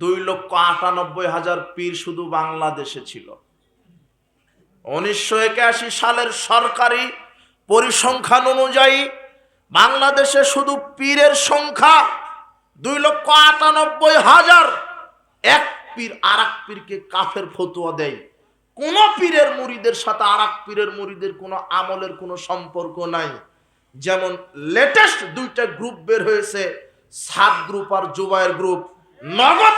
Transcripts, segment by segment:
দুই লক্ষ আটানব্বই হাজার পীর শুধু বাংলাদেশে ছিল। উনিশশো একাশি সালের সরকারি পরিসংখ্যান অনুযায়ী বাংলাদেশে শুধু পীরের সংখ্যা দুই লক্ষ আটানব্বই হাজার। এক পীর আর এক পীরকে কাফের ফতুয়া দেয়। কোন পীরের মুড়িদের সাথে আর এক পীরের মুড়িদের কোনো আমলের কোনো সম্পর্ক নাই। যেমন লেটেস্ট দুইটা গ্রুপ বের হয়েছে, সাত গ্রুপ আর জুবাইর গ্রুপ। নগদ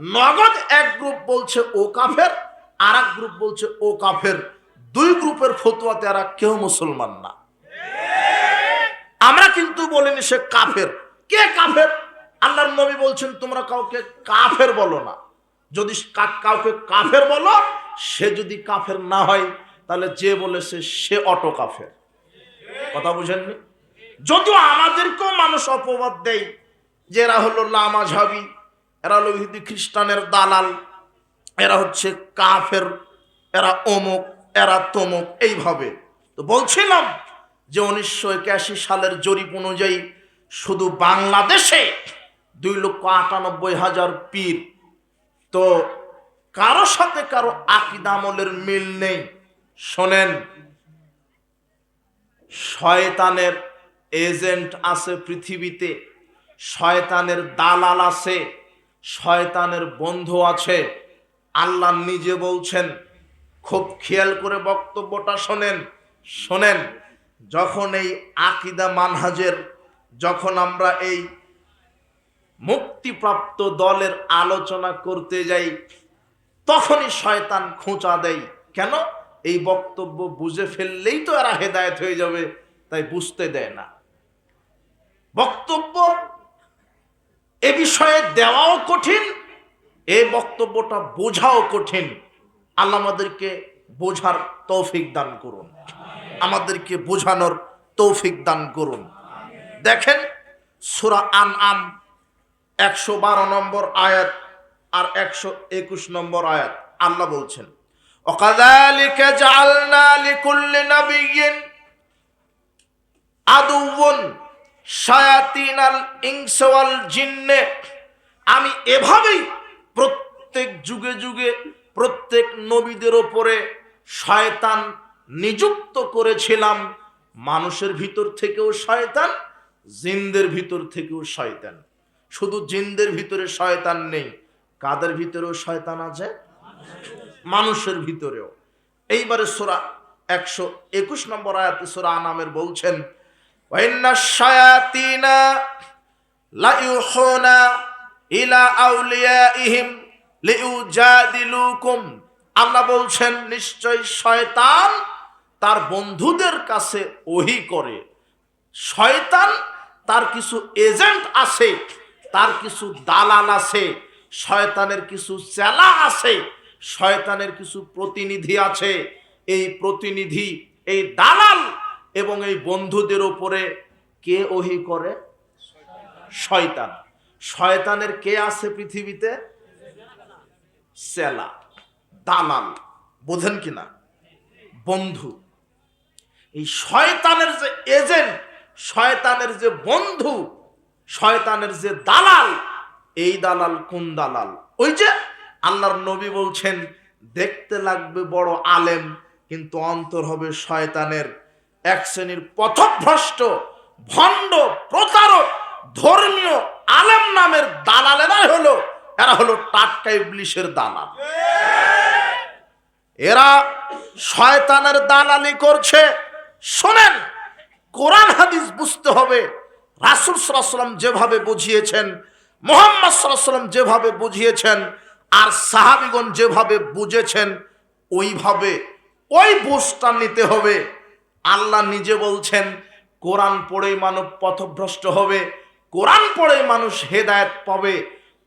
নগদ এক গ্রুপ বলছে ও কাফের আর এক গ্রুপ বলছে ও কাফের। দুই গ্রুপের ফতুয়াতে আর কেউ মুসলমান না। আমরা কিন্তু বলিনি সে কাফের। কে কাফের? আল্লাহর নবী বলছেন, তোমরা কাউকে কাফের বলো না। যদি কাউকে কাফের বলো, সে যদি কাফের না হয়, তাহলে যে বলেছে সে অটো কাফের। কথা বুঝেননি? যদিও আমাদেরকেও মানুষ অপবাদ দেয় যে এরা হলো লামাঝাবি এরা হলো ইহুদি খ্রিস্টানের দালাল, এরা হচ্ছে কাফের, এরা অমুক, এরা তমুক, এইভাবে। তো বলছিলাম যে উনিশশো একাশি সালের জরিপ অনুযায়ী শুধু বাংলাদেশে দুই লক্ষ আটানব্বই হাজার পীর। তো কারও সাথে কারও আকিদামলের মিল নেই। শোনেন, শয়তানের এজেন্ট আছে পৃথিবীতে। শয়তানের দালাল আছে, শয়তানের বন্ধু আছে। আল্লাহ নিজে বলছেন, খুব খেয়াল করে বক্তব্যটা শোনেন শোনেন, যখন এই আকিদা মানহাজের, যখন আমরা এই মুক্তিপ্রাপ্ত দলের আলোচনা করতে যাই, তখনই শয়তান খোঁচা দেয়। কেন? এই বক্তব্য বুঝে ফেললেই তো এরা হেদায়েত হয়ে যাবে, তাই বুঝতে দেয় না। বক্তব্য এ বিষয়ে দেওয়াও কঠিন এই বক্তব্যটা বোঝাও কঠিন আল্লাহ আমাদেরকে বোঝার তৌফিক দান করুন আমাদেরকে বোঝানোর তৌফিক দান করুন দেখেন সুরা আন আম একশো বারো নম্বর আয়াত আর একশো একুশ নম্বর আয়াত আল্লাহ বলছেন وكذلك جعلنا لكل نبي عدوا জিন্নে। আমি এভাবেই প্রত্যেক যুগে যুগে প্রত্যেক নবীদের ওপরে শয়তান নিযুক্ত করেছিলাম। মানুষের ভিতর থেকেও শয়তান, জিনদের ভিতর থেকেও শয়তান। শুধু জিনদের ভিতরে শয়তান নেই, কাদের ভিতরেও শয়তান আছে? মানুষের ভিতরেও। এইবারে সোরা একশো একুশ নম্বর আয়াতে সোরা আনামের বলছেন ওয়াইন্না শায়াতিনা লাইউহুনা ইলা আউলিয়াইহিম লিউজাদিলুকুম আল্লাহ বলছেন নিশ্চয় শয়তান তার বন্ধুদের কাছে ওহি করে। শয়তান তার কিছু এজেন্ট আছে, তার কিছু দালাল আছে, শয়তানের কিছু চেলা আছে, শয়তানের কিছু প্রতিনিধি আছে। এই প্রতিনিধি, এই দালাল এবং এই বন্ধুদের উপরে কে ওহি করে? শয়তান। শয়তানের কে আছে পৃথিবীতে? চেলা দালাল। বোঝেন কিনা বন্ধু। এই শয়তানের যে এজেন্ট, শয়তানের যে বন্ধু, শয়তানের যে দালাল, এই দালাল কোন দালাল? ওই যে আল্লাহর নবী বলছেন, দেখতে লাগবে বড় আলেম, কিন্তু অন্তর হবে শয়তানের। এক শ্রেণির পথভ্রষ্ট, ভণ্ড, প্রতারক, ধর্মীয় আলেম নামের দালালেরাই হলো, এরা হলো টাটকা ইবলিশের দালাল। এরা শয়তানের দালালি করছে। শোনেন, কোরআন, হাদিস বুঝতে হবে। রাসুল সাল্লাম যেভাবে বুঝিয়েছেন, মোহাম্মদ সাল্লাম যেভাবে বুঝিয়েছেন, আর সাহাবিগণ যেভাবে বুঝেছেন, ওইভাবে ওই বুঝটা নিতে হবে। আল্লাহ নিজে বলছেন, কোরআন পড়েই মানব পথভ্রষ্ট হবে, কোরআন পড়ে মানুষ হেদায়েত পাবে।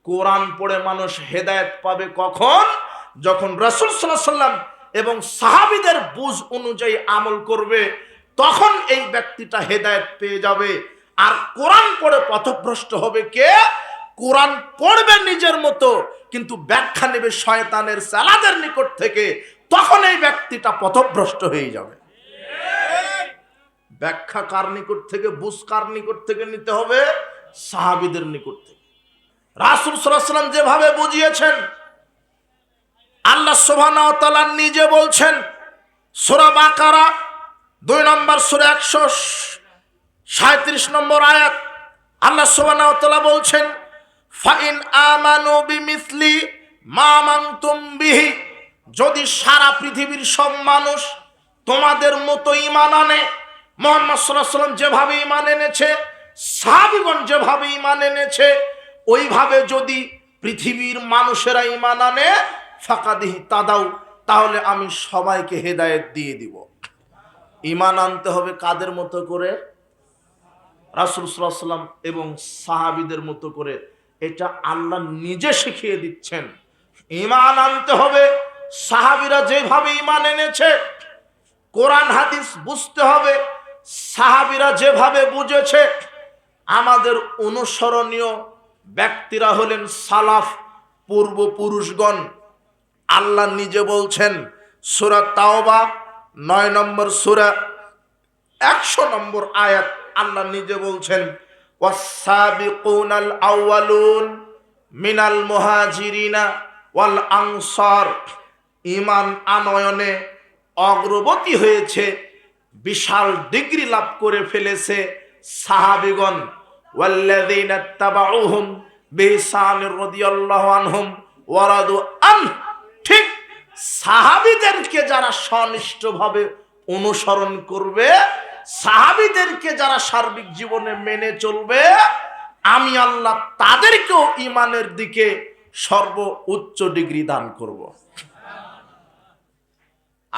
কোরআন পড়ে মানুষ হেদায়েত পাবে কখন? যখন রসুল সাল্লাহ সাল্লাম এবং সাহাবিদের বুঝ অনুযায়ী আমল করবে, তখন এই ব্যক্তিটা হেদায়েত পেয়ে যাবে। আর কোরআন পড়ে পথভ্রষ্ট হবে কে? কোরআন পড়বে নিজের মতো, কিন্তু ব্যাখ্যা নেবে শয়তানের সালাদের নিকট থেকে, তখন এই ব্যক্তিটা পথভ্রষ্ট হয়ে যাবে। ব্যাখ্যা কার নিকট থেকে, বুঝ কার নিকট থেকে নিতে হবে? সাহাবিদের নিকট থেকে। রাসুল সাল্লাম যেভাবে বুঝিয়েছেন, আল্লাহ সোভানা নিজে বলছেন, সোরা বাকারা, দুই নম্বর সুরা একশো সাঁত্রিশ নম্বর আয়াত, আল্লাহ সোভানা বলছেন ফাইন আমানু বিমিসলি মামাং বিহি যদি সারা পৃথিবীর সব মানুষ তোমাদের মতো ইমান আনে মোহাম্মদ সাল্লাহ যেভাবে ইমান এনেছে, সাহাবিগণ যেভাবে ইমান এনেছে, ওইভাবে যদি পৃথিবীর মানুষেরা ইমান আনে ফাঁকাদিহি তাদাও তাহলে আমি সবাইকে হেদায়েত দিয়ে দিব। ইমান আনতে হবে কাদের মতো করে? রাসুল সাল্লাম এবং সাহাবিদের মতো করে। এটা আল্লাহ নিজে শিখিয়ে দিচ্ছেন। ইমান আনতে হবে, সাহাবিরা যেভাবে ইমান এনেছে, কোরআন, হাদিস বুঝতে হবে সাহাবিরা যেভাবে বুঝেছে, আমাদের অনুসরণীয় ব্যক্তিরা হলেন সালাফ পূর্বপুরুষগণ। আল্লাহ নিজে বলছেন, সুরা তাওবা নয় নম্বর সুরা, একশো নম্বর আয়াত আল্লাহ নিজে বলছেন ওয়াসাবিকুন আল আউয়ালুন মিনাল মুহাজিরিনা ওয়াল আনসার। ইমান আনয়নে অগ্রগতি হয়েছে বিশাল ডিগ্রি লাভ করে ফেলেছে সাহাবিগণ। ওয়াল্লাযীনা তাবাউহুম বিহসান রাদিয়াল্লাহু আনহুম ওয়ারাদু আন। ঠিক সাহাবিদেরকে যারা সনিষ্ঠভাবে অনুসরণ করবে, সাহাবিদেরকে যারা সার্বিক জীবনে মেনে চলবে, আমি আল্লাহ তাদেরকেও ইমানের দিকে সর্ব উচ্চ ডিগ্রি দান করব।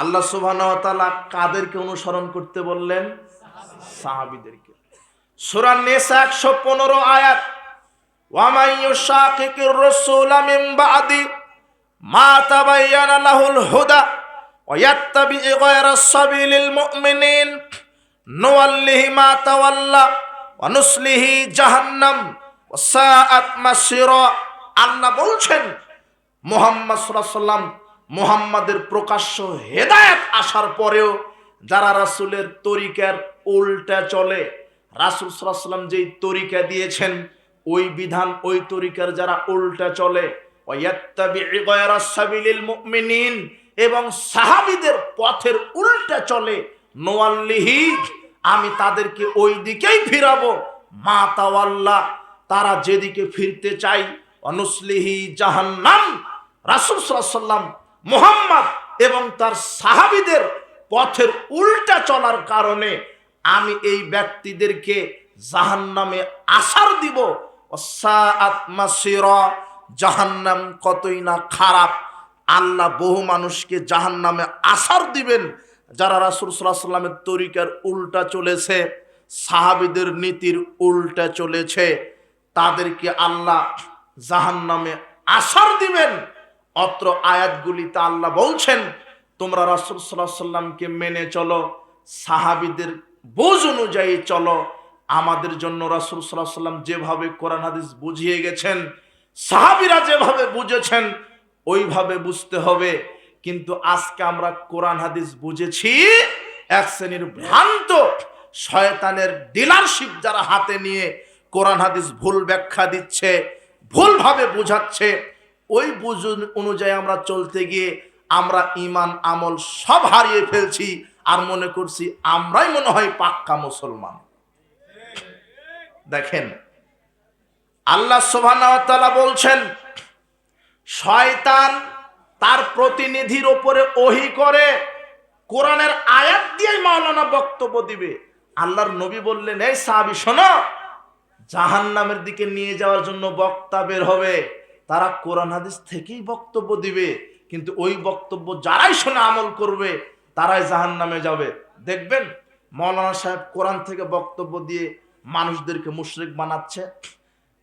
আল্লাহ সুবহানাহু কাদেরকে অনুসরণ করতে বললেন? সাহাবিদেরকে। সূরা নিসা 115 আয়াত ওয়ামাই ইউশাকিকির রাসূলা মিন বাদি মা তাবায়্যানা লাহুল হুদা ওয়া ইয়াত্তাবি গায়রা সাবিলিল মুমিনিন, নুওয়াল্লিহি মা তাওয়াল্লা ওয়া নুসলিহি জাহান্নাম ওয়া সাআত মাসিরা। আল্লাহ বলছেন, মুহাম্মদ সাল্লাল্লাহু আলাইহি মুহাম্মাদের প্রকাশ্য হেদায়েত আসার পরেও যারা রাসূলের তরিকার উল্টা চলে, রাসূল সাল্লাম যেই তরিকা দিয়েছেন, ওই বিধান, ওই তরিকার যারা উল্টা চলে এবং সাহাবিদের পথের উল্টা চলে নোয়াল্লিহি আমি তাদেরকে ওই দিকেই ফিরাবো। মা তাওয়াল্লাহ তারা যেদিকে ফিরতে চাই, অনুসলিহি জাহান্নাম, রাসূল সাল্লাম মুহাম্মদ এবং তার সাহাবীদের পথের উল্টা চলার কারণে আমি এই ব্যক্তিদেরকে জাহান্নামে আসার দিব। জাহান্নাম কতই না খারাপ। আল্লাহ বহু মানুষকে জাহান্নামে আসার দিবেন, যারা রাসুল সাল্লামের তরিকার উল্টা চলেছে, সাহাবিদের নীতির উল্টা চলেছে, তাদেরকে আল্লাহ জাহান্নামে আসার দিবেন। অত্র আয়াতগুলিতে আল্লাহ বলছেন, তোমরা রাসুল সাল্লাহ সাল্লামকে মেনে চলো, সাহাবিদের বোঝ অনুযায়ী চলো। আমাদের জন্য রাসুল সাল্লাহ সাল্লাম যেভাবে কোরআন হাদিস বুঝিয়ে গেছেন, সাহাবিরা যেভাবে বুঝেছেন, ওইভাবে বুঝতে হবে। কিন্তু আজকে আমরা কোরআন হাদিস বুঝেছি, এক শ্রেণির ভ্রান্ত, শয়তানের ডিলারশিপ যারা হাতে নিয়ে কোরআন হাদিস ভুল ব্যাখ্যা দিচ্ছে, ভুলভাবে বোঝাচ্ছে ওই বুঝ অনুযায়ী আমরা চলতে গিয়ে আমরা ইমান আমল সব হারিয়ে ফেলছি। আর মনে করছি আমরাই মনে হয় পাক্কা মুসলমান। দেখেন, আল্লাহ সোভানা বলছেন, শয়তান তার প্রতিনিধির ওপরে ওহি করে কোরআনের আয়াত দিয়ে মাওলানা বক্তব্য দিবে। আল্লাহর নবী বললেন, এই সাহাবি, শোনো জাহান নামের দিকে নিয়ে যাওয়ার জন্য বক্তা বের হবে। তারা কোরআন হাদিস থেকেই বক্তব্য দিবে, কিন্তু ওই বক্তব্য যারাই শোনে আমল করবে, তারাই জাহান নামে যাবে। দেখবেন মৌলানা সাহেব কোরআন থেকে বক্তব্য দিয়ে মানুষদেরকে মুশরিক বানাচ্ছে।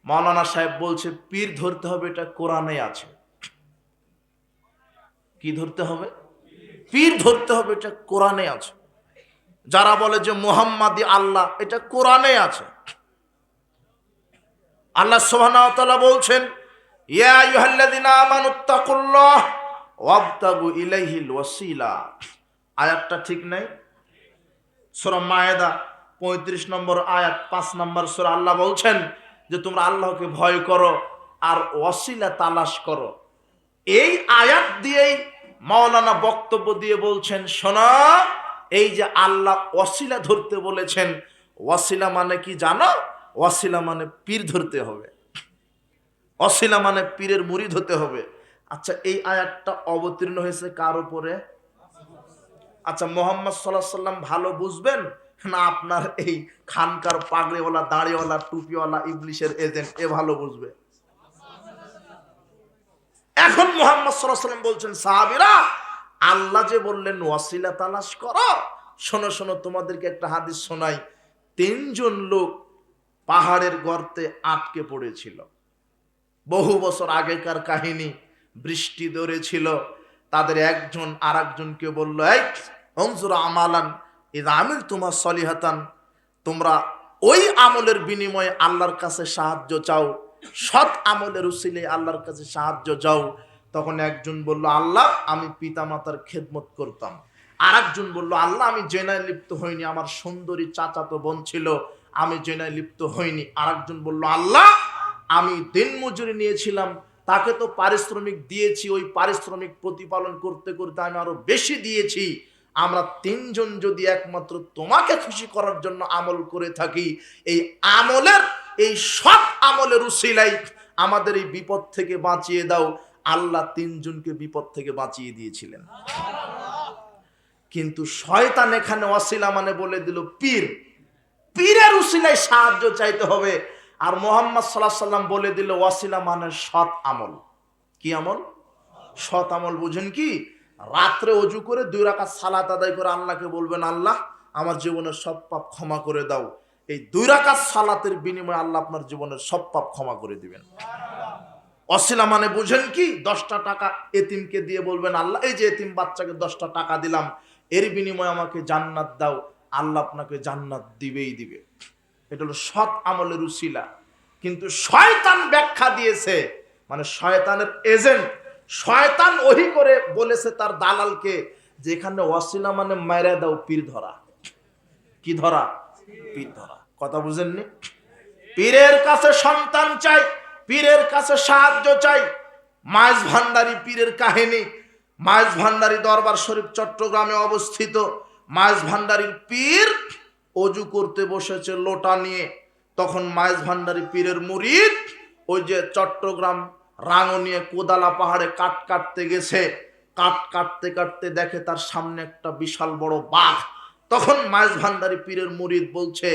মৌলানা সাহেব বলছে, পীর ধরতে হবে, এটা কোরআনে আছে। কি ধরতে হবে? পীর ধরতে হবে, এটা কোরআনে আছে। যারা বলে যে মোহাম্মদি আল্লাহ, এটা কোরআনে আছে। আল্লাহ সোহানা বলছেন ইয়া আইয়ুহাল্লাযিনা আমানুত্তাকুল্লাহ ওয়াবতাগু ইলাইহিল ওয়াসিলা। আয়াতটা ঠিক নাই? সূরা মায়েদা পঁয়ত্রিশ নম্বর আয়াত, পাঁচ নম্বর সূরা আল্লাহ বলছেন যে তোমরা আল্লাহকে ভয় করো আর ওয়াসিলা তালাশ করো। এই আয়াত দিয়েই মাওলানা বক্তব্য দিয়ে বলছেন, শোনা, এই যে আল্লাহ ওয়াসিলা ধরতে বলেছেন, ওয়াসিলা মানে কি জানো? ওয়াসিলা মানে পীর ধরতে হবে। অসিলা মানে পীরের মুড়ি হতে হবে। আচ্ছা এই আয়াতটা অবতীর্ণ হয়েছে কার উপরে? আচ্ছা মোহাম্মদ সাল্লাহ সাল্লাম ভালো বুঝবেন না আপনার এই খানকার পাগড়িওয়ালা, দাড়িওয়ালা, টুপিওয়ালা ইংলিশের এজেন্ট এ ভালো বুঝবে? এখন মোহাম্মদ সাল্লাহ সাল্লাম বলছেন, সাহাবিরা, আল্লাহ যে বললেন, ওয়াসিলা তালাশ করো। শোনো শোনো, তোমাদেরকে একটা হাদিস শোনাই। তিনজন লোক পাহাড়ের গর্তে আটকে পড়েছিল। বহু বছর আগেকার কাহিনী, বৃষ্টি ধরেছিল, তাদের একজন আর একজনকে বলল অংজুর আমালান, ইদা আমিল তোমার সলিহাতান, তোমরা ওই আমলের বিনিময়ে আল্লাহর কাছে সাহায্য চাও, সৎ আমলের উসিলে আল্লাহর কাছে সাহায্য চাও। তখন একজন বলল, আল্লাহ, আমি পিতামাতার খেদমত করতাম। আর একজন বলল, আল্লাহ, আমি জেনায় লিপ্ত হইনি, আমার সুন্দরী চাচাতো বোন ছিল, আমি জেনায় লিপ্ত হইনি। আর একজন বলল, আল্লাহ আমি দিন মজুরি নিয়েছিলাম, তাকে তো পারিশ্রমিক দিয়েছি, ওই পারিশ্রমিক প্রতিপালন করতে করতে আমি আরও বেশি দিয়েছি। আমরা তিনজন যদি একমাত্র তোমাকে খুশি করার জন্য আমল করে থাকি, এই আমলের, এই সব আমলের উসিলাই আমাদের এই বিপদ থেকে বাঁচিয়ে দাও। আল্লাহ তিনজনকে বিপদ থেকে বাঁচিয়ে দিয়েছিলেন। কিন্তু শয়তান এখানে অসিলা মানে বলে দিল, পীর। পীরের উসিলায় সাহায্য চাইতে হবে। আর মোহাম্মদ সাল্লাম বলে দিল, ওয়াসিলা মানে সৎ আমল। কি আমল? সৎ আমল বুঝেন কি? রাত্রে অজু করে দুই রাকাত সালাত আদায় করে আল্লাহকে বলবেন, আল্লাহ, আমার জীবনের সব পাপ ক্ষমা করে দাও। এই দুই রাকাত সালাতের বিনিময়ে আল্লাহ আপনার জীবনের সব পাপ ক্ষমা করে দিবেন। অসিলা মানে বুঝেন কি? দশটা টাকা এতিমকে দিয়ে বলবেন, আল্লাহ, এই যে এতিম বাচ্চাকে দশটা টাকা দিলাম, এর বিনিময়ে আমাকে জান্নাত দাও। আল্লাহ আপনাকে জান্নাত দিবেই দিবে। এটা হলো সৎ আমলের উসিলা। কিন্তু শয়তান ব্যাখ্যা দিয়েছে মানে শয়তানের এজেন্ট শয়তান ওহি করে বলেছে তার দালালকে যে এখানে ওয়াসিলা মানে মায়েরা দাও পীর ধরা। কি ধরা? পীর ধরা। কথা বুঝেননি? পীরের কাছে সন্তান চাই, পীরের কাছে সাহায্য চাই। মাইজ ভান্ডারি পীরের কাহিনী। মাইজ ভান্ডারি দরবার শরীফ চট্টগ্রামে অবস্থিত। মাইজ ভান্ডারির পীর অজু করতে বসেছে লোটা নিয়ে। তখন মাইজ ভান্ডারি পীরের মুরিদ ওই যে চট্টগ্রাম রাঙনিয়ে কোদালা পাহাড়ে কাট কাটতে গেছে। কাট কাটতে কাটতে দেখে তার সামনে একটা বিশাল বড় বাঘ। তখন মাইজ ভান্ডারি পীরের মুরিদ বলছে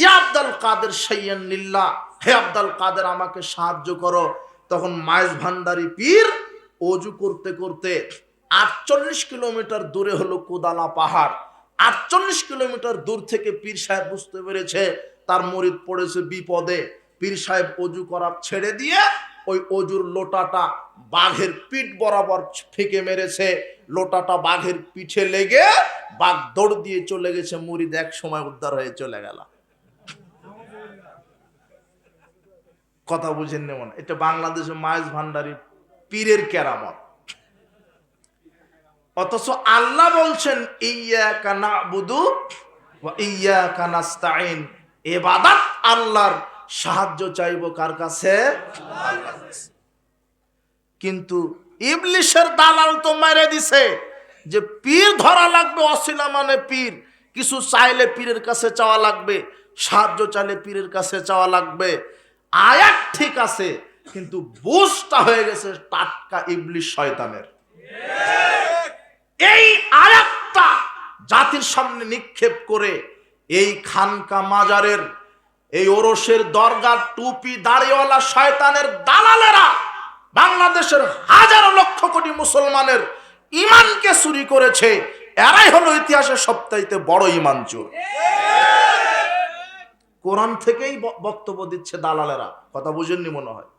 ইয়া আব্দাল কাদের সাইয়ান লিল্লা হে আব্দাল কাদের, আমাকে সাহায্য করো। তখন মাইজ ভান্ডারি পীর অজু করতে করতে আটচল্লিশ কিলোমিটার দূরে হলো কোদালা পাহাড়। আটচল্লিশ কিলোমিটার দূর থেকে পীর সাহেব বুঝতে পেরেছে, তার মরিদ পড়েছে বিপদে। পীর সাহেব অজু করা ছেড়ে দিয়ে ওই অজুর লোটাটা বাঘের পিঠ বরাবর ফেঁকে মেরেছে। লোটাটা বাঘের পিঠে লেগে বাঘ দৌড় দিয়ে চলে গেছে, মুরিদ এক সময় উদ্ধার হয়ে চলে গেল। কথা বুঝেন নেমন এটা বাংলাদেশের মায়েজ ভান্ডারি পীরের কেরামত। অথচ আল্লাহ বলছেন ইয়া কানা বুধু ইয়া কানাস্তাইন এবাদাত আল্লাহর সাহায্য চাইব কার কাছে? কিন্তু ইবলিশের দালাল তো মেরে দিছে যে পীর ধরা লাগবে, অশিলা মানে পীর। কিছু চাইলে পীরের কাছে চাওয়া লাগবে, সাহায্য চাইলে পীরের কাছে চাওয়া লাগবে। আয়াত ঠিক আছে, কিন্তু বুঝটা হয়ে গেছে টাটকা ইবলিশ শয়তানের। এই আয়াতটা জাতির সামনে নিক্ষেপ করে এই খানকা মাজারের, এই ওরসের দরগা টুপি দাড়িওয়ালা শয়তানের দালালেরা বাংলাদেশের হাজারো লক্ষ কোটি মুসলমানের ইমানকে চুরি করেছে। এরাই হলো ইতিহাসের সপ্তাহিতে বড় ইমান চোর। কোরআন থেকেই বক্তব্য দিচ্ছে দালালেরা। কথা বুঝেননি মনে হয়?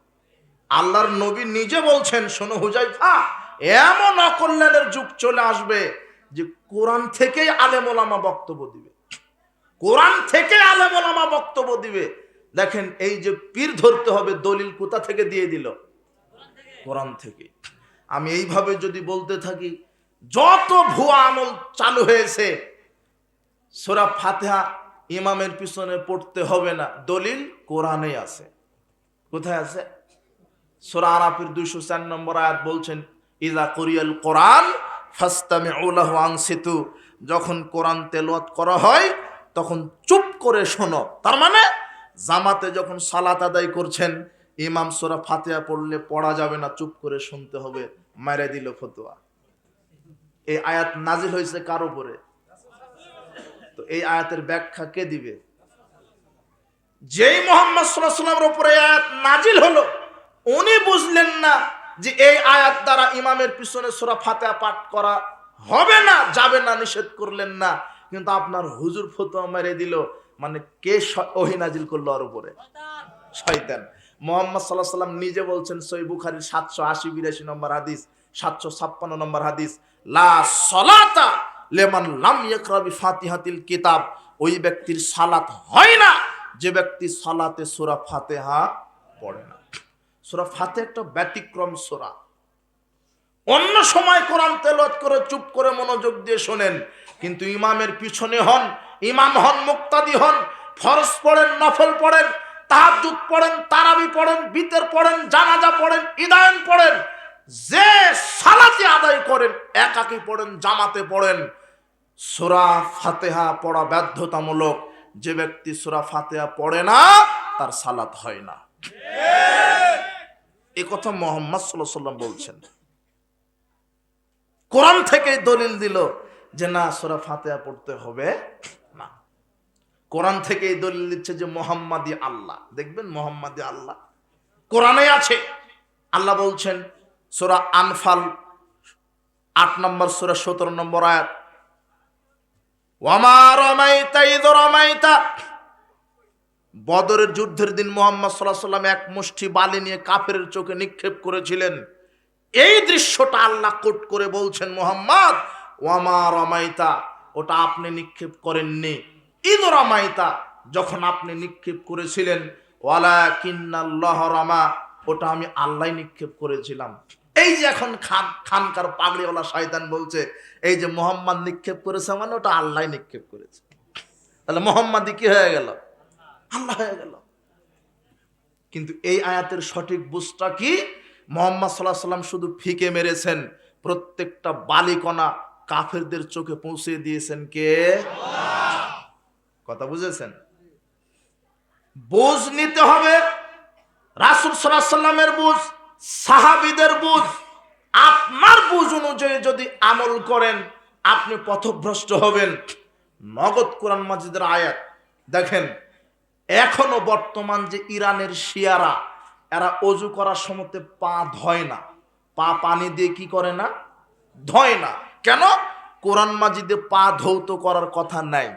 আল্লাহর নবী নিজে বলছেন, শোনো হুজাইফা এমন অকল্যাণের যুগ চলে আসবে যে কোরআন থেকেই আলেমোলামা বক্তব্য দিবে। কোরআন থেকে আলেমোলামা বক্তব্য দিবে। দেখেন, এই যে পীর ধরতে হবে, দলিল কোথা থেকে দিয়ে দিল? কোরআন থেকে। আমি এইভাবে যদি বলতে থাকি, যত ভুয়া আমল চালু হয়েছে, সোরা ফাতেহা ইমামের পিছনে পড়তে হবে না। দলিল কোরআনে আছে। কোথায় আছে? সোরা আরাফের দুইশো চার নম্বর আয়াত বলছেন ইদা কোরিয়াল কোরআন ফাস্তামে উলাহ আংসিতু যখন কোরআন তেলাওয়াত করা হয়, তখন চুপ করে শোনো। তার মানে জামাতে যখন সালাত আদায় করছেন, ইমাম সোরা ফাতিহা পড়লে পড়া যাবে না, চুপ করে শুনতে হবে। মেরে দিল ফতোয়া। এই আয়াত নাজিল হয়েছে কার উপরে? তো এই আয়াতের ব্যাখ্যা কে দিবে? যেই মোহাম্মদ সাল্লাহ সাল্লামের উপরে আয়াত নাজিল হলো, উনি বুঝলেন না যে এই আয়াত দ্বারা ইমামের পিছনে সোরা ফাতেহা পাঠ করা হবে না, যাবে না, নিষেধ করলেন না। কিন্তু আপনার হুজুর ফতোয়া মেরে দিল। মানে কে স- ওহী নাজিল করল ওর উপরে? শয়তান। মোহাম্মদ সাল্লাহ সাল্লাম নিজে বলছেন সই বুখারির সাতশো আশি, বিরাশি নম্বর হাদিস, সাতশো ছাপ্পান্ন নম্বর হাদিস, লা সলাতা লেমান লাম ইয়াকরাবি ফাতিহাতিল কিতাব। ওই ব্যক্তির সালাত হয় না, যে ব্যক্তি সালাতে সূরা ফাতিহা পড়ে না। সূরা ফাতিহা একটা ব্যতিক্রম সূরা। অন্য সময় কোরআন তেলত করে, চুপ করে মনোযোগ দিয়ে শোনেন, কিন্তু ইমামের পিছনে হন, ইমাম হন, মুক্তাদি হন, ফরজ পড়েন, নফল পড়েন তাহাজুদ পড়েন, তারাবি পড়েন, বিতের পড়েন, জানাজা পড়েন, ইদায়ন পড়েন, যে সালাতে আদায় করেন, একাকি পড়েন, জামাতে পড়েন। সোরা ফাতেহা পড়া বাধ্যতামূলক, যে ব্যক্তি সোরা ফাতেহা পড়ে না, তার সালাত হয় না। এ কথা মোহাম্মদ সাল্লাহ সাল্লাম বলছেন। কোরআন থেকে দলিল দিল যে, না, সোরা ফাতেহা পড়তে হবে না। কোরআন থেকে দলিল দিচ্ছে যে, মোহাম্মদী আল্লাহ। দেখবেন, মোহাম্মদী আল্লাহ। কোরআনে আছে। আল্লাহ বলছেন, সোরা আনফাল, আট নম্বর সোরা, সতেরো নম্বর আয়াত ওয়ামা রমাইতা ঈদ রমাইতা। বদরের যুদ্ধের দিন মোহাম্মদ সাল্লাহ সাল্লাম এক মুষ্টি বালি নিয়ে কাফের চোখে নিক্ষেপ করেছিলেন। এই দৃশ্যটা আল্লাহ কোট করে বলছেন, মোহাম্মদ, ওয়ামা রমাইতা, ওটা আপনি নিক্ষেপ করেননি। ঈদ রমাইতা, যখন আপনি নিক্ষেপ করেছিলেন ওয়ালা কিন্নাল্লাহ রমা, ওটা আমি আল্লাহ নিক্ষেপ করেছিলাম। এই যে এখন খান, খানকার পাগড়িওয়ালা শয়তান বলছে, এই যে মোহাম্মদ নিক্ষেপ করেছে মানে ওটা আল্লাহ নিক্ষেপ করেছে। তাহলে মোহাম্মদই কি হয়ে গেল? আল্লাহ হয়ে গেল। কিন্তু এই আয়াতের সঠিক বুঝটা কি? মোহাম্মদ সাল্লাহ সাল্লাম শুধু ফিকে মেরেছেন, প্রত্যেকটা বালিকণা কাফেরদের চোখে পৌঁছে দিয়েছেন কে? কথা বুঝেছেন? বুঝ নিতে হবে, রাসুল সাল্লাহ সাল্লামের বুঝ, সাহাবিদের বুঝ, আপনার বুঝ অনুযায়ী যদি আমল করেন, আপনি পথভ্রষ্ট হবেন। নগদ কোরআন মাজিদের আয়াত, দেখেন এখনও বর্তমান যে ইরানের শিয়ারা, এরা অজু করার সময়তে পা ধয় না। পা পানি দিয়ে কি করে না? ধয় না। কেন? কোরআন মাজিদে পা ধৌত করার কথা নাই।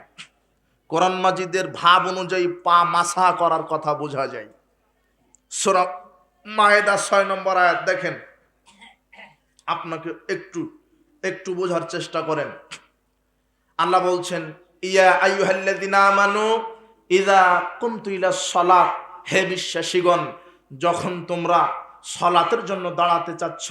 কোরআন মাজিদের ভাব অনুযায়ী পা মাসা করার কথা বোঝা যায়। সোরা মায়েদা ছয় নম্বর আয়াত দেখেন। আপনাকে একটু একটু বোঝার চেষ্টা করেন। আল্লাহ বলছেন, ইয়া আইয়ুহাল্লাযিনা আমানু ইযা কুমতু ইলা সলাত হে বিশ্বাসীগণ, যখন তোমরা সলাতের জন্য দাঁড়াতে চাচ্ছ,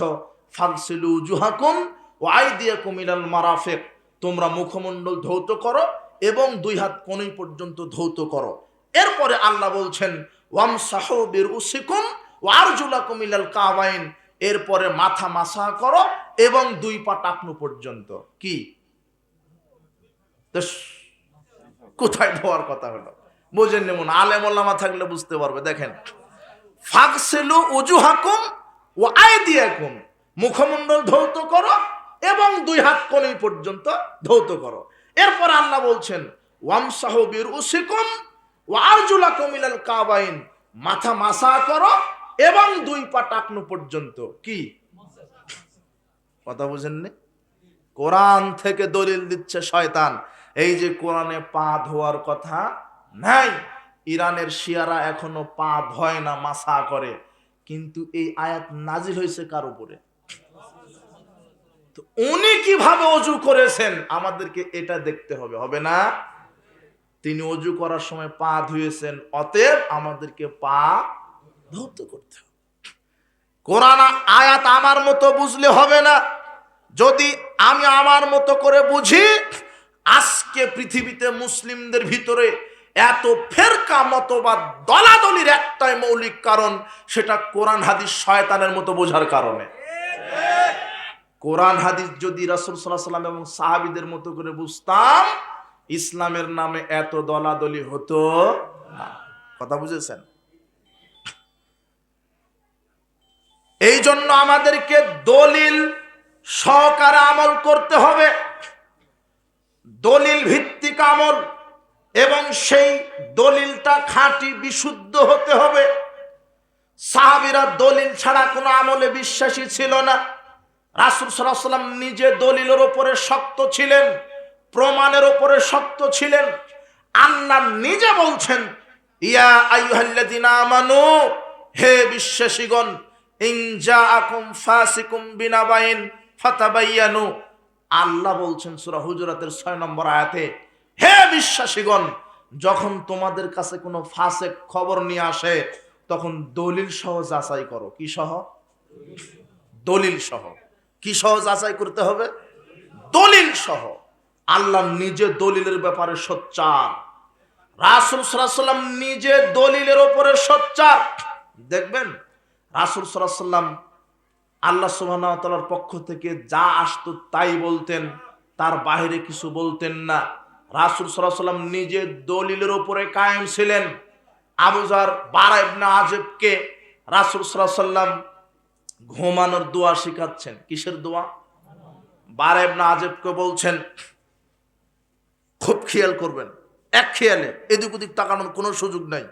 ফাগসিলু জুহাকুম ও আইদিয়াকুম কুমিলাল মারাফিক। তোমরা মুখমণ্ডল ধৌত করো এবং দুই হাত কোনই পর্যন্ত ধৌত করো। এরপরে আল্লাহ বলছেন ওয়াম সাহবির উসিকুম ও আরজুলাকুম ইলাল কাবাইন। এরপরে মাথা মাসা করো এবং দুই পা টাকনু পর্যন্ত। কি? কোথায় ধোয়ার কথা হলো? বুঝেন যেমন আলেমোল্লামা থাকলে বুঝতে পারবে, দেখেন। ফাগসেলু উজু হাকুম ও আয় দিয়াকুম মুখমণ্ডল ধৌত করো এবং দুই হাত কোনই পর্যন্ত ধৌত করো। এরপর আল্লাহ বলছেন ওয়াম সাহবির উসিকুম ও আরজুলা কমিলাল কাবাইন। মাথা মাসা করো এবং দুই পা টাকনু পর্যন্ত। কি? কথা বুঝেননি কোরআন থেকে দলিল দিচ্ছে শয়তান। এই যে কোরআনে পা ধোয়ার কথা নাই। ইরানের শিয়ারা এখনও পা ধয় না, মাসা করে। কিন্তু এই আয়াত নাজিল হয়েছে কার উপরে? উনি কীভাবে অজু করেছেন? আমাদেরকে এটা দেখতে হবে হবে না? তিনি অজু করার সময় পা ধুয়েছেন, অতএব আমাদেরকে পা ধৌত করতে হবে। কোরআন আয়াত আমার মতো বুঝলে হবে না। যদি আমি আমার মতো করে বুঝি, আজকে পৃথিবীতে মুসলিমদের ভিতরে এত ফেরকা মতবাদ দলাদলির একটাই মৌলিক কারণ, সেটা কোরআন হাদিস শয়তানের মতো বোঝার কারণে। কোরআন হাদিস যদি রাসুল সাল্লাহ সাল্লাম এবং সাহাবিদের মতো করে বুঝতাম, ইসলামের নামে এত দলাদলি হতো কথা বুঝেছেন? এই জন্য আমাদেরকে দলিল সহকারে আমল করতে হবে। দলিল ভিত্তিক আমল এবং সেই দলিলটা খাঁটি বিশুদ্ধ হতে হবে। সাহাবিরা দলিল ছাড়া কোনো আমলে বিশ্বাসী ছিল না। রাসুল সাল্লাম নিজে দলিলের ওপরে শক্ত ছিলেন, প্রমাণের ওপরে শক্ত ছিলেন। আল্লাহ নিজে বলছেন, ইয়া আইয়ুহাল্লাযিনা আমানু, হে বিশ্বাসীগণ, ইন জাআকুম ফাসিকুম বিনাবাইন ফাতাবায়ানু আল্লাহ বলছেন, সূরা হুজুরাতের 6 নম্বর আয়াতে হে বিশ্বাসীগণ, যখন তোমাদের কাছে কোনো ফাসেক খবর নিয়ে আসে, তখন দলিল সহ যাচাই করো। কি সহ? দলিল সহ। কি সহ যাচাই করতে হবে? দলিল সহ। আল্লাহ নিজে দলিলের ব্যাপারে সোচ্চার। রাসুল সাল্লাম নিজে দলিলের ওপরে সোচ্চার। দেখবেন, রাসুল সাল্লাম আল্লাহ সুবাহর পক্ষ থেকে যা আসতো তাই বলতেন, তার বাইরে কিছু বলতেন না। রাসুল সাল্লাম নিজে দলিলের ওপরে কায়েম ছিলেন। আবুজার বারা ইবনা আজেবকে রাসুল সাল্লাম ঘুমানোর দোয়া শিখাচ্ছেন। কিসের দোয়া? বারা ইবনা আজেবকে বলছেন, খুব খেয়াল করবেন, এক খেয়ালে এদিক ওদিক তাকানোর কোনো সুযোগ নাই।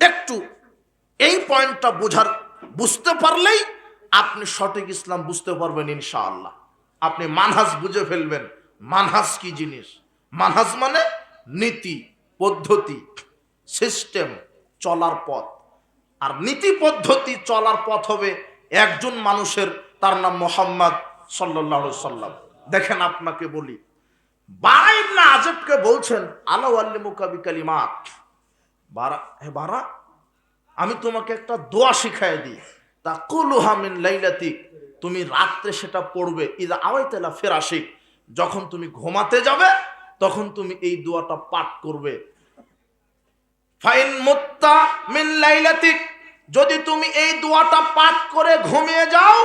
একটু এই পয়েন্টটা বোঝার, বুঝতে পারলেই আপনি সঠিক ইসলাম বুঝতে পারবেন ইনশাআল্লাহ। আপনি মানহাজ বুঝে ফেলবেন। মানহাজ কি জিনিস? মানহাজ মানে নীতি, পদ্ধতি সিস্টেম চলার পথ। আর নীতি, পদ্ধতি, চলার পথ হবে একজন মানুষের, তার নাম মোহাম্মদ সাল্লাহ সাল্লাম দেখেন আপনাকে বলি, বারা ইবনে আজবকে বলছেন, আলা আল্লিমুকা বিকালিমাত। বারা, হে বারা, আমি তোমাকে একটা দোয়া শিখাই দিই। তা কুলুহামিন লাইলাতিক। তুমি রাত্রে সেটা পড়বে। ইদা আওয়াইতেলা ফেরাসিক যখন তুমি ঘুমাতে যাবে, তখন তুমি এই দোয়াটা পাঠ করবে। ফাইন মুত্তা মিন লাইলাতিক, যদি তুমি এই দোয়াটা পাঠ করে ঘুমিয়ে যাও,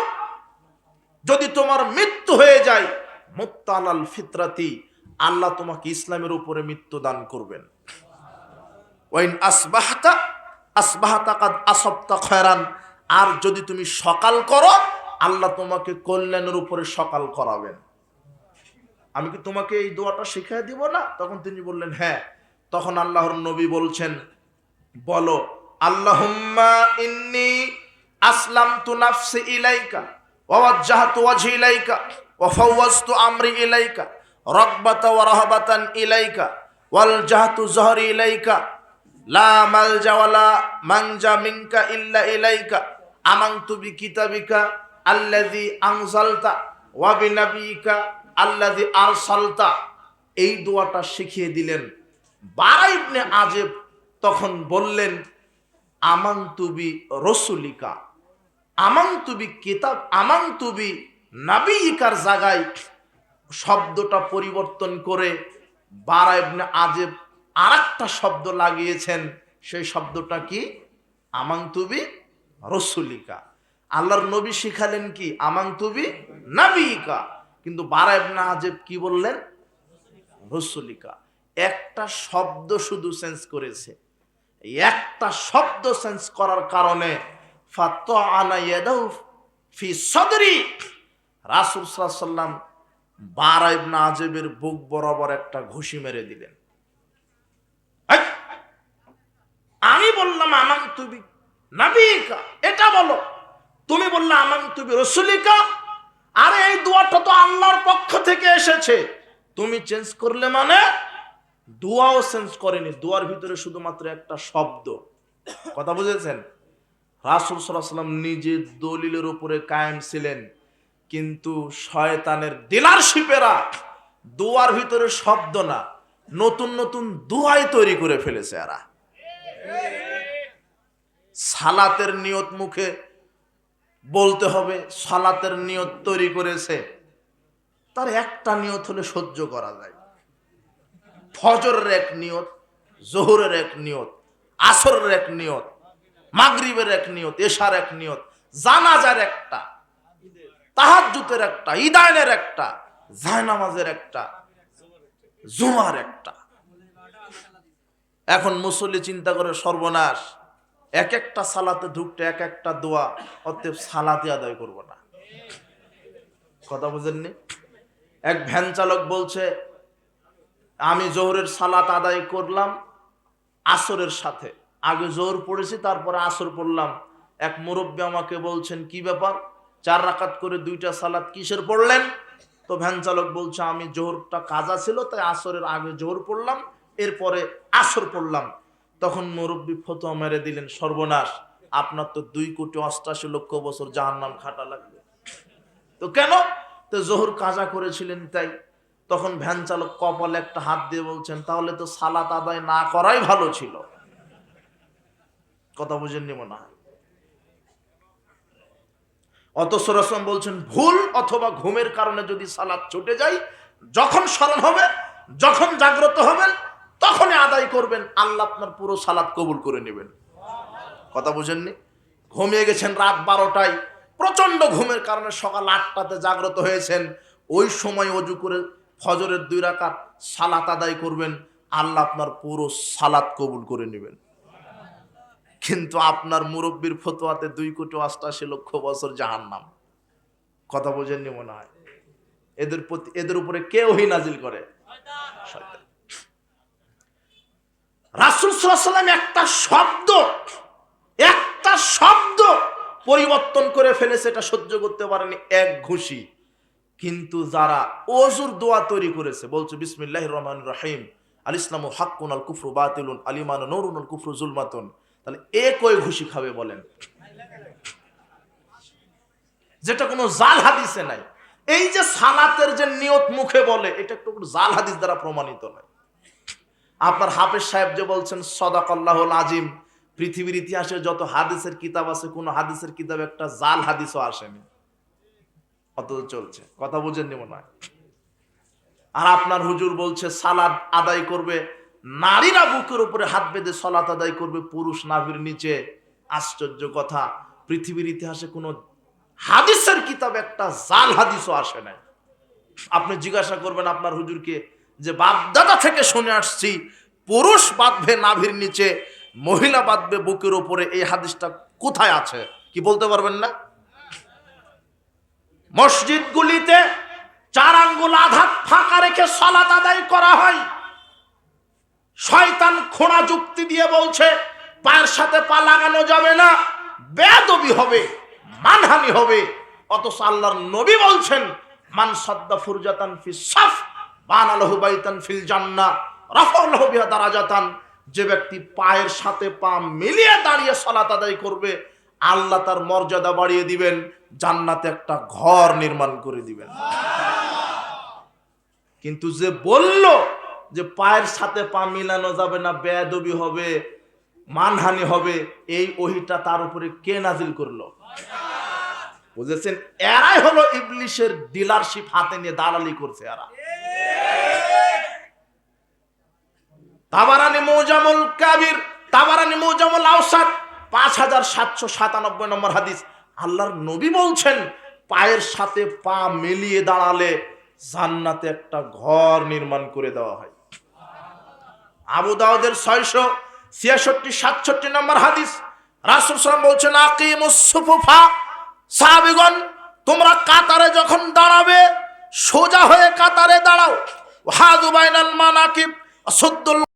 যদি তোমার মৃত্যু হয়ে যায় মুত্তালাল ফিতরাতি, আল্লাহ তোমাকে ইসলামের উপরে মৃত্যু দান করবেন। ওয়াইন আসবাহতা আসবাহতা কাদ আসবতা খয়রান, আর যদি তুমি সকাল করো, আল্লাহ তোমাকে কল্যাণের উপরে সকাল করাবেন। আমি কি তোমাকে এই দোয়াটা শিখাই দিব না? তখন তিনি বললেন হ্যাঁ। তখন আল্লাহর নবী বলছেন, বলো, আল্লাহুম্মা ইন্নি আসলাম তু নাফসি ইলাইকা ওয়াজ্জাহতু ওয়াজহি ইলাইকা, ওয়া ফাওয়াজতু আমরি ইলাইকা, রাগবাতা ওয়া রাহাবাতান ইলাইকা, ওয়াল জাহতু জহরি ইলাইকা, লা মালজা ওয়ালা মানজা মিনকা ইল্লা ইলাইকা, আমানতু বিকিতাবিকা আল্লাযী আনজালতা ওয়া বিনাবিয়িকা আল্লাযী আরসালতা। এই দোয়াটা শিখিয়ে দিলেন। বারা ইবনে আজেব তখন বললেন আমান্তুবি রসুলিকা আমান্তুবি কিতাব আমান্তুবি নাবিয়িকার জায়গায়। শব্দটা পরিবর্তন করে বারা ইবনে আজেব আর একটা শব্দ লাগিয়েছেন। সেই শব্দটা কি? আমাংতুবি রসুলিকা। আল্লাহর নবী শিখালেন কি? আমাংতুবি নাবিকা কিন্তু বারা ইবনে আজেব কি বললেন? রসুলিকা। একটা শব্দ শুধু সেন্স করেছে। একটা শব্দ সেন্স করার কারণে রাসূল সাল্লাম বারা ইবনে আজেবের বুক বরাবর একটা ঘুষি মেরে দিলেন। আমি বললাম আমাং তুমি নাবিকা, এটা বলো। তুমি বললে আমাং তুমি রসুলিকা আরে এই দোয়াটা তো আল্লাহর পক্ষ থেকে এসেছে। তুমি চেঞ্জ করলে মানে দোয়াও চেঞ্জ করেনি। দোয়ার ভিতরে শুধুমাত্র একটা শব্দ। কথা বুঝেছেন? রাসুল সাল্লাম নিজে দলিলের উপরে কায়েম ছিলেন। কিন্তু শয়তানের ডিলারশিপেরা দোয়ার ভিতরে শব্দ না, নতুন নতুন দোয়াই তৈরি করে ফেলেছে এরা। সালাতের নিয়ত মুখে বলতে হবে, সালাতের নিয়ত তৈরি করেছে। তার একটা নিয়ত হলে সহ্য করা যায়। ফজরের এক নিয়ত, জোহরের এক নিয়ত, আসরের এক নিয়ত, মাগরিবের এক নিয়ত, এশার এক নিয়ত, জানাজার একটা তাহাজ্জুতের একটা ইদায়নের একটা, জায়নামাজের একটা, জুমার একটা। এখন মুসল্লি চিন্তা করে সর্বনাশ। এক একটা সালাতে ঢুকতে এক একটা দোয়া, অতএব সালাতে আদায় করব না। কথা বুঝেননি? এক ভ্যান চালক বলছে, আমি জোহরের সালাত আদায় করলাম আসরের সাথে। আগে জোহর পড়েছি, তারপরে আসর পড়লাম। এক মুরব্বী আমাকে বলছেন, কি ব্যাপার? চার রাকাত করে দুইটা সালাত কিসের পড়লেন? তো ভ্যান চালক বলছে, আমি জোহরটা কাজা ছিল, তাই আসরের আগে জোহর পড়লাম, এরপরে আসর পড়লাম। তখন মুরব্বী ফতোয়া মেরে দিলেন, সর্বনাশ, আপনার তো দুই কোটি অষ্টাশি লক্ষ বছর জাহান্নাম খাটা লাগবে। তো কেন? তো জোহর কাজা করেছিলেন তাই। তখন ভ্যান চালক কপালে একটা হাত দিয়ে বলছেন, তাহলে তো সালাত আদায় না করাই ভালো ছিল। কথা বুঝেননি মনে হয়। অথচ রসম বলছেন, ভুল অথবা ঘুমের কারণে যদি সালাদ ছুটে যায়, যখন স্মরণ হবে, যখন জাগ্রত হবেন তখনই আদায় করবেন, আল্লাহ আপনার পুরো সালাদ কবুল করে নেবেন। কথা বুঝেননি? ঘুমিয়ে গেছেন রাত বারোটায় প্রচণ্ড ঘুমের কারণে সকাল আটটাতে জাগ্রত হয়েছেন। ওই সময় অজু করে ফজরের দুই রাকাত সালাত আদায় করবেন, আল্লাহ আপনার পুরো সালাত কবুল করে নেবেন। কিন্তু আপনার মুরব্বীর ফতোয়াতে দুই কোটি অষ্টাশি লক্ষ বছর জাহান্নাম। কথা বোঝেননি মনে হয়? এদের প্রতি এদের উপরে কে ওহি নাজিল করে? শয়তান। রাসূল সাল্লাম একটা শব্দ একটা শব্দ পরিবর্তন করে ফেলেছে, এটা সহ্য করতে পারেনি, এক ঘুষি। কিন্তু যারা অজুর দোয়া তৈরি করেছে, বলছে বিসমিল্লাহ রহমান রহিম আল ইসলাম হাক্কুন আল কুফরু বাতিলুন আলিমান নরুন আল কুফরু জুলমাতুন। তাহলে এ কয় ঘুষি খাবে বলেন? যেটা কোনো জাল হাদিসে নাই। এই যে সালাতের যে নিয়ত মুখে বলে, এটা একটু জাল হাদিস দ্বারা প্রমাণিত নয়। আপনার হাফেজ সাহেব যে বলছেন, সদাকল্লাহুল আজিম। পৃথিবীর ইতিহাসে যত হাদিসের কিতাব আছে, কোন হাদিসের কিতাব একটা জাল হাদিসও আসেনি। অত চলছে। কথা বুঝেননি মনে হয়? আর আপনার হুজুর বলছে, সালাদ আদায় করবে, নারীরা বুকের উপরে হাত বেঁধে সলাত আদায় করবে, পুরুষ নাভির নিচে। আশ্চর্য কথা। পৃথিবীর ইতিহাসে কোনো হাদিসের কিতাব একটা জাল হাদিসও আসে নাই। আপনি জিজ্ঞাসা করবেন আপনার হুজুরকে যে বাপদাদা থেকে শুনে আসছি, পুরুষ বাঁধবে নাভির নিচে, মহিলা বাঁধবে বুকের উপরে, এই হাদিসটা কোথায় আছে? কি বলতে পারবেন না? মসজিদগুলিতে চার আঙ্গুল আঘাত ফাঁকা রেখে সলাত আদায় করা হয়। শয়তান খোঁড়া যুক্তি দিয়ে বলছে, পায়ের সাথে পা লাগানো যাবে না বেদবি হবে, মানহানি হবে। অথচ আল্লাহর নবী বলছেন, মান সাদ্দা ফুরজাতান ফি সাফ যে ব্যক্তি পায়ের সাথে পা মিলিয়ে দাঁড়িয়ে সালাত আদায় করবে, আল্লাহ তার মর্যাদা বাড়িয়ে দিবেন, জান্নাতে একটা ঘর নির্মাণ করে দিবেন। কিন্তু যে বলল যে পায়ের সাথে পা মিলানো যাবে না, বেয়াদবি হবে, মানহানি হবে, এই ওহিটা তার উপরে কে নাজিল করল? বুঝেছেন? এরাই হলো ইবলিশের ডিলারশিপ হাতে নিয়ে দালালি করছে এরা। তাবারানি মৌজামুল কাবির, তাবারানি মৌজামুল আওসাদ, পাঁচ হাজার সাতশো সাতানব্বই নম্বর হাদিস। আল্লাহর নবী বলছেন, পায়ের সাথে পা মিলিয়ে দাঁড়ালে জান্নাতে একটা ঘর নির্মাণ করে দেওয়া হয়। আবু দাউদের ছয়শো ছিয়াষট্টি, সাতষট্টি নম্বর হাদিস। রাসুল সালাম বলছেন, আকিমুস সুফুফা, সাহাবিগণ, তোমরা কাতারে যখন দাঁড়াবে সোজা হয়ে কাতারে দাঁড়াও। হাজু বাইনাল মানাকিব সদ্দুল